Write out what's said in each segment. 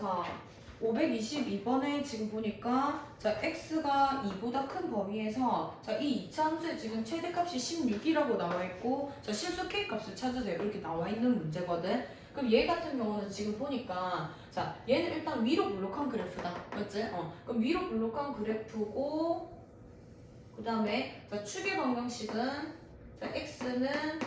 자, 522번에 지금 보니까 자, x가 2보다 큰 범위에서 자, 이 이차함수의 지금 최대값이 16이라고 나와 있고 자, 실수 k 값을 찾으세요. 이렇게 나와 있는 문제거든. 그럼 얘 같은 경우는 지금 보니까 자, 얘는 일단 위로 블록한 그래프다. 맞지? 어. 그럼 위로 블록한 그래프고 그 다음에 자, 축의 방정식은 자, x는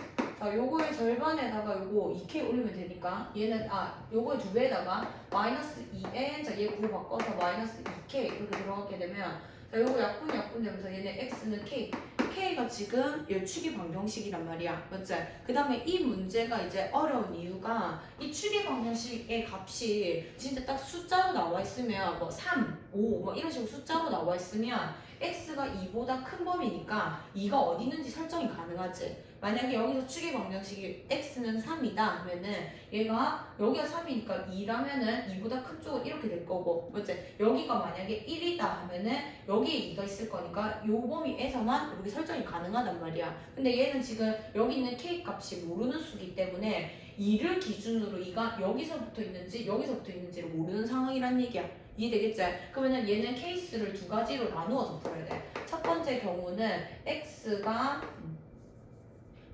자, 요거의 절반에다가 요거 2k 올리면 되니까 얘는 아, 요거의 두 배에다가 마이너스 2n 자, 얘 구로 바꿔서 마이너스 2k 이렇게 들어가게 되면 자, 요거 약분 약분 되면서 얘는 x는 k k가 지금 이 축의 방정식이란 말이야. 맞지? 그 다음에 이 문제가 이제 어려운 이유가 이 축의 방정식의 값이 진짜 딱 숫자로 나와 있으면 뭐 3, 5, 뭐 이런 식으로 숫자로 나와 있으면 x가 2보다 큰 범위니까 2가 어디 있는지 설정이 가능하지. 만약에 여기서 축의 방정식이 x는 3이다 하면은 얘가 여기가 3이니까 2라면은 2보다 큰 쪽은 이렇게 될 거고 맞지? 여기가 만약에 1이다 하면은 여기에 2가 있을 거니까 요 범위에서만 이렇게 설정이 가능하단 말이야. 근데 얘는 지금 여기 있는 k 값이 모르는 수기 때문에 2를 기준으로 2가 여기서부터 있는지 여기서부터 있는지를 모르는 상황이란 얘기야. 이해되겠지? 그러면은 얘는 케이스를 두 가지로 나누어서 풀어야 돼. 첫 번째 경우는 x가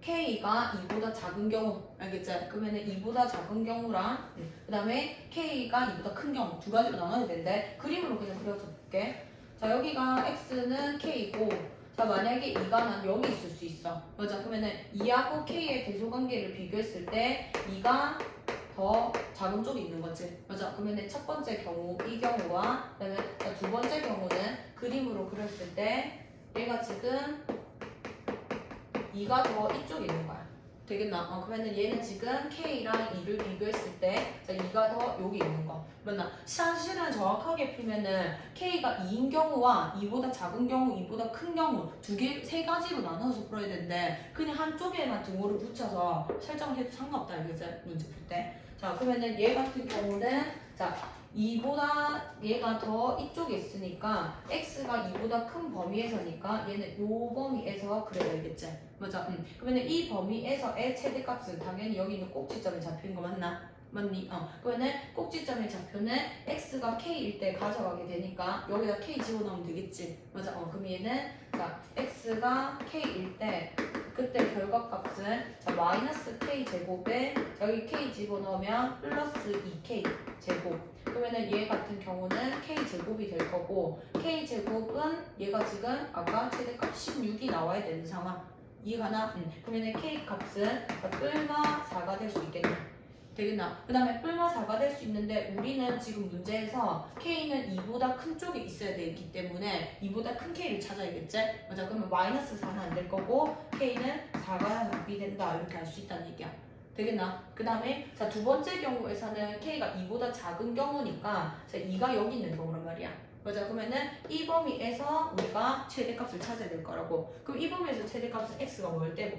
k가 2보다 작은 경우. 알겠지? 그러면은 2보다 작은 경우랑 그 다음에 k가 2보다 큰 경우. 두 가지로 나눠야 되는데 그림으로 그냥 그려서 볼게. 자 여기가 x는 k고 자 만약에 2가 난 여기 있을 수 있어. 맞아. 그러면은 2하고 k의 대소관계를 비교했을 때 2가 더 작은 쪽에 있는 거지. 맞아. 그러면은 첫 번째 경우 이 경우와 그다음에 자, 두 번째 경우는 그림으로 그렸을 때 얘가 지금 2가 더 이쪽에 있는 거야. 되겠나? 어, 그러면은 얘는 지금 K랑 2를 비교했을 때, 자, 2가 더 여기 있는 거. 맞나? 사실은 정확하게 풀면은 K가 2인 경우와 2보다 작은 경우, 2보다 큰 경우 두 개, 세 가지로 나눠서 풀어야 되는데, 그냥 한쪽에만 등호를 붙여서 설정을 해도 상관없다, 알겠지? 문제 풀 때. 자, 그러면은 얘 같은 경우는, 자, 2보다 얘가 더 이쪽에 있으니까 x가 2보다 큰 범위에서니까 얘는 요 범위에서 그려야겠지 맞아 응. 그러면 이 범위에서의 최대값은 당연히 여기 있는 꼭지점에 잡힌 거 맞나? 맞니? 어 그러면 꼭지점의 좌표는 x가 k일 때 가져가게 되니까 여기다 k 집어넣으면 되겠지 맞아 어 그럼 얘는 자 x가 k일 때 그때 결과값은 자 마이너스 k 제곱에 여기 k 집어넣으면 플러스 2k 제곱 그러면은 얘 같은 경우는 k 제곱이 될 거고 k 제곱은 얘가 지금 아까 최대값 16이 나와야 되는 상황 이해가나? 응. 그러면은 k 값은 뿔마 4가 될 수 있겠네 되겠나? 그 다음에 뿔마 4가 될 수 있는데 우리는 지금 문제에서 k는 2보다 큰 쪽에 있어야 되기 때문에 2보다 큰 k를 찾아야겠지? 맞아 그러면 마이너스 4는 안 될 거고 k는 4가 답이 된다 이렇게 할수 있다는 얘기야 되겠나? 그 다음에 자 두 번째 경우에서는 k가 2보다 작은 경우니까 자 2가 여기 있는 경우란 말이야. 맞아. 그러면은 이 범위에서 우리가 최대값을 찾아야 될 거라고. 그럼 이 범위에서 최대값은 x가 뭘 때고?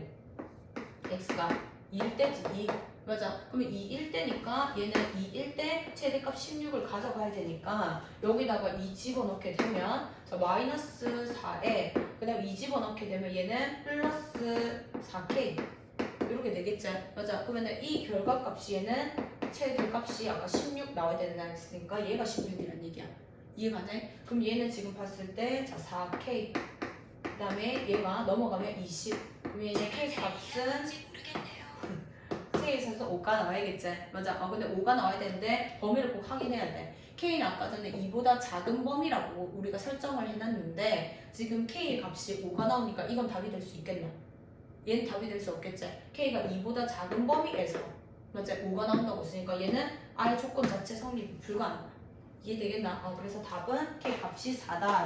x가 2일 때지 2. 맞아. 그러면 2일 때니까 얘는 2일 때 최대값 16을 가져가야 되니까 여기다가 2 집어넣게 되면 자 마이너스 4에 그 다음 2 집어넣게 되면 얘는 플러스 4k 이렇게 되겠지? 맞아. 그러면은 이 결과값이 얘는 최대값이 아까 16 나와야 안 했으니까 얘가 16이란 얘기야. 이해가네? 그럼 얘는 지금 봤을 때 자 4K 그 다음에 얘가 넘어가면 20. 그럼 얘는 K 값은 있어서 5가 나와야겠지? 맞아. 어 근데 5가 나와야 되는데 범위를 꼭 확인해야 돼. K는 아까 전에 2보다 작은 범위라고 우리가 설정을 해놨는데 지금 K의 값이 5가 나오니까 이건 답이 될 수 있겠나? 얘는 답이 될 수 없겠지. K가 2보다 작은 범위에서 맞지? 5가 나온다고 했으니까 얘는 아예 조건 자체 성립이 불가능한 거야. 이해되겠나? 어, 그래서 답은 K 값이 4다.